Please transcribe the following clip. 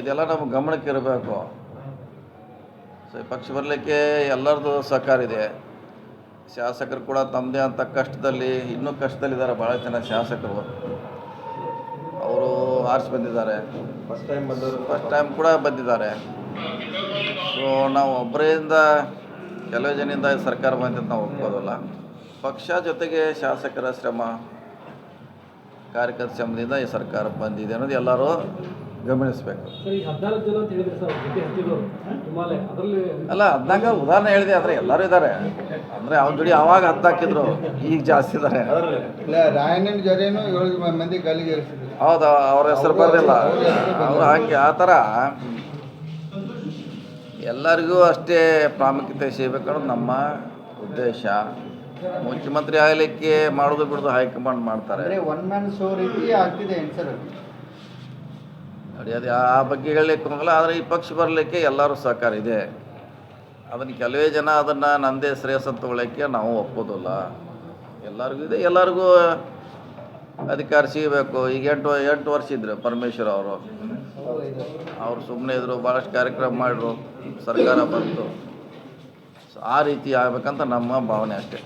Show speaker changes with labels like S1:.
S1: ಇದೆಲ್ಲ ನಮ್ಮ ಗಮನಕ್ಕೆ ಇರಬೇಕು. ಸೊ ಈ ಪಕ್ಷ ಬರಲಿಕ್ಕೆ ಎಲ್ಲರದು ಸಹಕಾರ ಇದೆ. ಶಾಸಕರು ಕೂಡ ತಮ್ಮದೇ ಅಂತ ಕಷ್ಟದಲ್ಲಿ ಇನ್ನೂ ಕಷ್ಟದಲ್ಲಿದ್ದಾರೆ ಭಾಳ ಜನ ಶಾಸಕರು. ಅವರು ಆರಿಸಿ ಬಂದಿದ್ದಾರೆ.
S2: ಫಸ್ಟ್ ಟೈಮ್ ಬಂದರು
S1: ಫಸ್ಟ್ ಟೈಮ್ ಕೂಡ ಬಂದಿದ್ದಾರೆ. ಸೊ ನಾವು ಒಬ್ಬರಿಂದ ಕೆಲವು ಜನದಿಂದ ಸರ್ಕಾರ ಬಂದಿದ್ದು ನಾವು ಒಪ್ಕೋದಲ್ಲ. ಪಕ್ಷ ಜೊತೆಗೆ ಶಾಸಕರ ಶ್ರಮ ಕಾರ್ಯಕರ್ತ ಶ್ರಮದಿಂದ ಈ ಸರ್ಕಾರ ಬಂದಿದೆ ಅನ್ನೋದು ಎಲ್ಲರೂ ಗಮನಿಸಬೇಕು.
S3: ಅಲ್ಲ ಹದಿನಾಲ್ಕು ಜನ ಅಂತ ಹೇಳಿದ್ರೆ ಸರ್ ಜೊತೆ ಹತ್ತಿದವರು ಹಿಮಾಲಯ ಅದರಲ್ಲಿ
S1: ಅಲ್ಲ ಹದ್ನಾಲ್ಕು ಉದಾಹರಣೆ ಹೇಳಿದೆ ಆದರೆ ಎಲ್ಲರೂ ಇದ್ದಾರೆ. ಅಂದರೆ ಅವ್ನ ಜೋಡಿ ಅವಾಗ ಹತ್ತು ಹಾಕಿದ್ರು ಈಗ ಜಾಸ್ತಿ ಇದ್ದಾರೆ.
S4: ಇಲ್ಲ ರಾಯಣ್ಣನ ಜೊತೆನೂ ಏಳು ಮಂದಿ ಗಲ್ಲಿಗೆ ಏರಿಸಿದ್ರು.
S1: ಹೌದು ಅವ್ರ ಹೆಸರು ಬರಲಿಲ್ಲ ಅವರು ಹಾಗೆ ಆ ಥರ. ಎಲ್ಲರಿಗೂ ಅಷ್ಟೇ ಪ್ರಾಮುಖ್ಯತೆ ಸಿಗಬೇಕು ನಮ್ಮ ಉದ್ದೇಶ. ಮುಖ್ಯಮಂತ್ರಿ ಆಗಲಿಕ್ಕೆ ಮಾಡೋದು ಬಿಡೋದು ಹೈಕಮಾಂಡ್ ಮಾಡ್ತಾರೆ.
S4: ಅಂದ್ರೆ ಒನ್ ಮ್ಯಾನ್ ಶೋ ರೀತಿ ಆಗ್ತಿದೆ ಸರ್
S1: ನೋಡಿ, ಅದು ಆ ಬಗ್ಗೆ ಹೇಳಲಿಕ್ಕೆ ಹೋಗಲ್ಲ ಆದರೆ ಈ ಪಕ್ಷ ಬರಲಿಕ್ಕೆ ಎಲ್ಲರೂ ಸಹಕಾರ ಇದೆ. ಅದನ್ನು ಕೆಲವೇ ಜನ ಅದನ್ನು ನಂದೇ ಶ್ರೇಯಸ್ ಅಂತ ನಾವು ಒಪ್ಪೋದಿಲ್ಲ. ಎಲ್ಲರಿಗೂ ಇದೆ, ಎಲ್ಲರಿಗೂ ಅಧಿಕಾರ ಸಿಗಬೇಕು. ಈಗ ಎಂಟು ಎಂಟು ವರ್ಷ ಇದ್ರು ಪರಮೇಶ್ವರ್ ಅವರು. ಅವರು ಸುಮ್ಮನೆ ಇದ್ರು, ಭಾಳಷ್ಟು ಕಾರ್ಯಕ್ರಮ ಮಾಡಿದ್ರು, ಸರ್ಕಾರ ಬಂತು. ಆ ರೀತಿ ಆಗಬೇಕಂತ ನಮ್ಮ ಭಾವನೆ ಅಷ್ಟೇ.